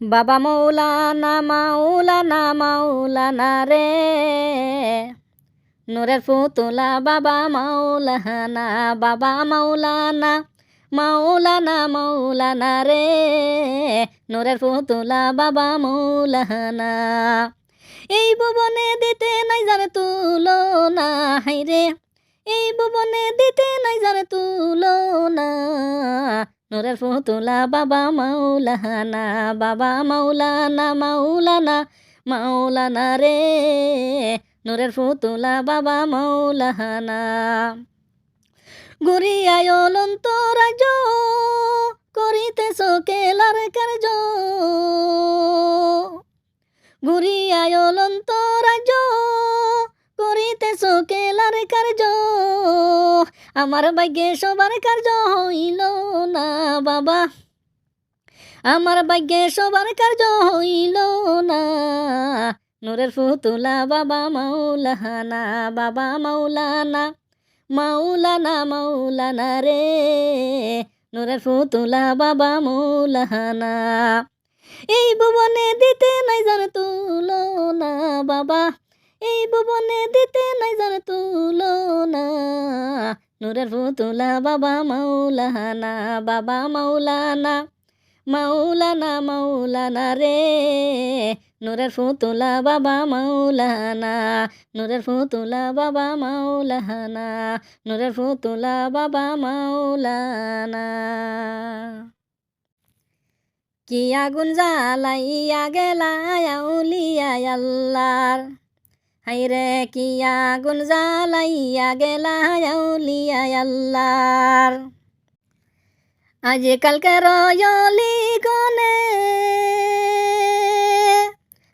বাবা মৌলানা, মাওলানা মাওলানা রে। নূরের ফুতুলা, বাবা মাওলানা বাবা মাওলানা মাওলানা মাওলানা রে। নূরের ফুতুলা, বাবা মাওলানা এই ভুবনে দিতে নাই জানে তুলো না হাই রে। এই ভুবনে দিতে নাই জানে তুলো না নূরের ফুতুলা বাবা মাওলানা বাবা মাওলানা মাওলানা মাওলানা রে। নূরের ফুতুলা বাবা মাওলানা। গুরিয়ায় অনন্ত রাজ করিতেছ কেলার কার্য। গুরিয়ায় অনন্ত রাজ করিতেছ কেলার কার্য। আমার ভাগ্যে সবার কার্য হইল না, বাবা। আমার ভাগ্যে সবার কার্য হইল না। নূরের ফুতুলা, বাবা মাওলানা বাবা মাওলানা মাওলানা মাওলানা রে। নূরের ফুতুলা, বাবা মাওলানা। এই ভুবনে দিতে নাই জানে তুলো না বাবা। এই ভুবনে দিতে নূরের ফুতুলা বাবা মাওলানা বাবা মাওলানা মাওলানা মাওলানা রে। নূরের ফুতুলা বাবা মাওলানা, নূরের ফুতুলা বাবা মাওলানা, নূরের ফুতুলা বাবা মাওলানা। কি আগুন জ্বালাইয়া গেলা আউলিয়া আল্লাহর? হাইরে কি আগুন জ্বালাইয়া গেলা আউলিয়া আল্লাহর। আজকালকে রয়লি গনে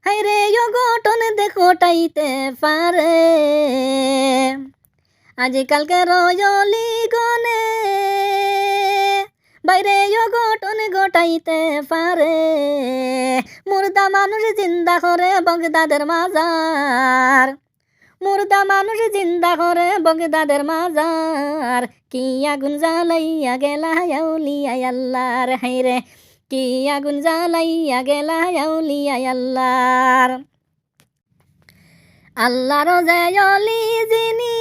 হাইরে ঘটন দেখোটাইতে পারে। আজকালকে রয়লি গনে বাইরে ঘটন ঘটাইতে পারে। মুর্দা মানুষ জিন্দা করে বগদাদের মাজার। মুর্দা মানুষ জিন্দা করে, বগদাদের মাজার। কি আগুন জ্বালাইয়া গেলা আউলিয়া আল্লাহর হাইরে কি আগুন জ্বালাইয়া গেলা আউলিয়া আল্লাহর আল্লাহর জয়লি যিনি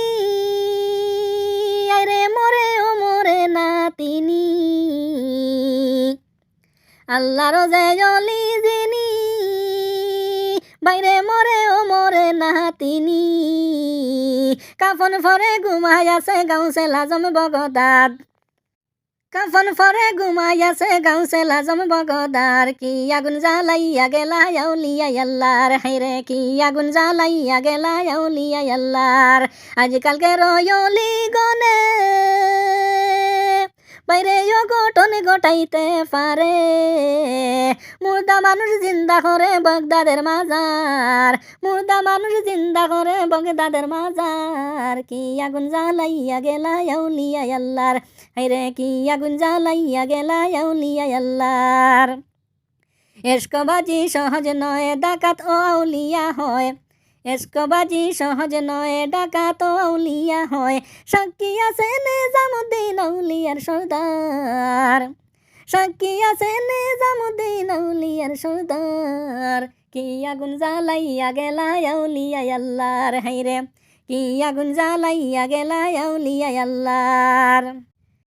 আরে মরে ও মরে না তিনি। আল্লাহর জয়লি যিনি, বাইরে মরে ও মরে তিনি। কাফন ফরে ঘুমাই আছে গাঁওছে লাজম বগদাদ। কাফন ফরে ঘুমাই আছে গাঁওছে লাজম বগদার। কি আগুন জ্বালাইয়া গেলা আউলিয়া আল্লাহর হাইরে কি আগুন জ্বালাইয়া গেলা আউলিয়া আল্লাহর আজকালকে রয়লি গনে বাইরে ঘটন ঘটাইতে পারে। মুর্দা মানুষ জিন্দা করে বগদাদের মাজার। মুর্দা মানুষ জিন্দা করে বগদাদের মাজার। কি আগুন জ্বালাইয়া গেলা আউলিয়া আল্লাহর হাইরে কি আগুন জ্বালাইয়া গেলা আউলিয়া আল্লাহর এসকবাজি সহজ নয়, ডাকাত ও আউলিয়া হয়। এসকবাজি সহজ নয় ডাকাত ও আউলিয়া হয়। সাক্ষী আছে নিজামুদ্দিন আউলিয়ার সর্দার। সাক্ষী আছে নিজামুদ্দিন আউলিয়ার সর্দার। কি আগুন জ্বালাইয়া গেলা আউলিয়া আল্লাহর হাইরে কি আগুন জ্বালাইয়া গেলা আউলিয়া আল্লাহর